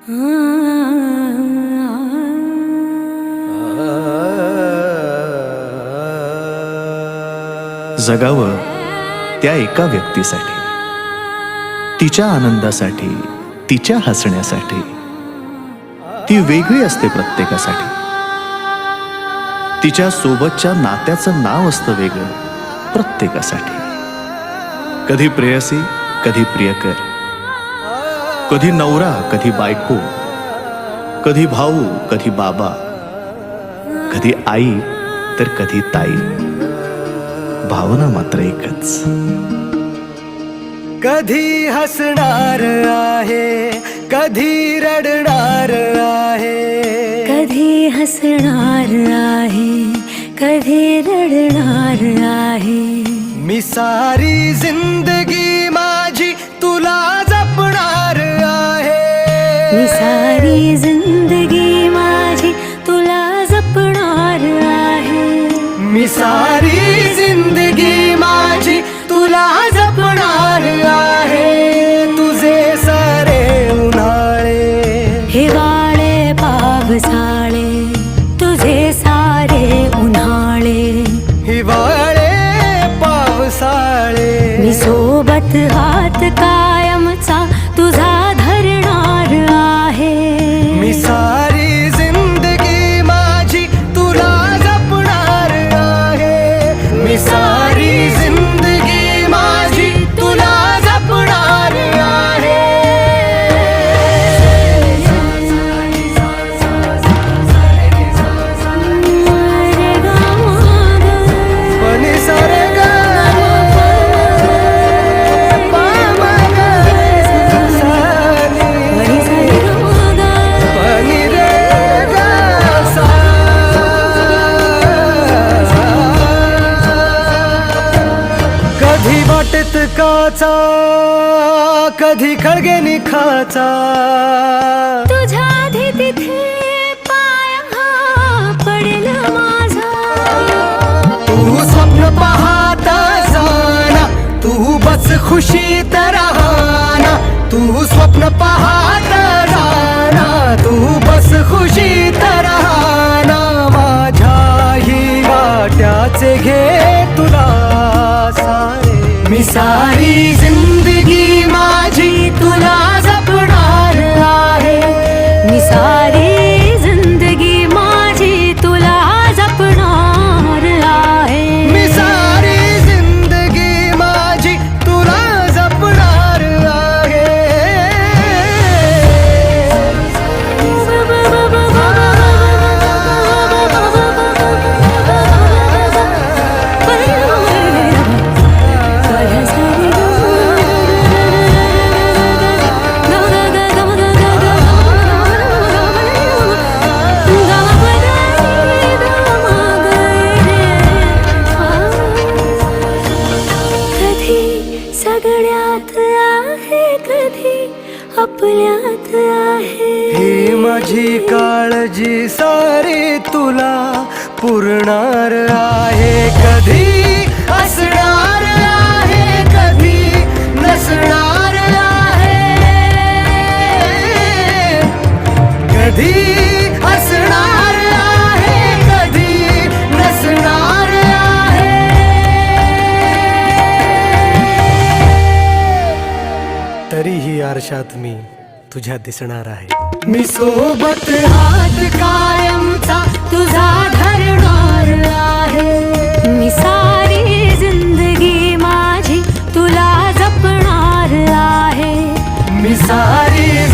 जगावं त्या एका व्यक्तीसाठी तिच्या आनंदासाठी तिच्या हसण्यासाठी. ती वेगळी असते प्रत्येकासाठी. तिच्या सोबतच्या नात्याचं नाव असतं वेगळं प्रत्येकासाठी. कधी प्रेयसी कधी प्रियकर. कधी नवरा कधी बायको कधी भाऊ कधी बाबा कधी आई तर कधी ताई. भावना मात्र एकच. कधी हसणार आहे कधी रडणार आहे. कधी हसणार आहे कधी रडणार आहे. मी सारी जिंदगी मी सारी जिंदगी माझी तुला जपणार आहे. तुझे सारे उन्हाळे. हिवाळे पावसाळे तुझे सारे उन्हाळे. हिवाळे पावसाळे मी सोबत हात कायमचा मी काचा कधी खळगे निखाचा. तुझ्या आधी तिथे पाय हा पडेल माझा. तू स्वप्न पाहत जाना तू बस खुशीत राहना तू स्वप्न पाहत जाना तू बस खुशीत राहना माझ्याही वाट्याचे घे सारे सगळ्यात आहे कधी आपल्यात आहे. ही माझी काळजी सारी तुला पुरणार आहे कधी. तरीही आरशात मी तुझ्या दिसणार आहे. मी सोबत हात कायमचा तुझा धरणार आहे. मी सारी जिंदगी माझी तुला जपणार आहे. मी सारी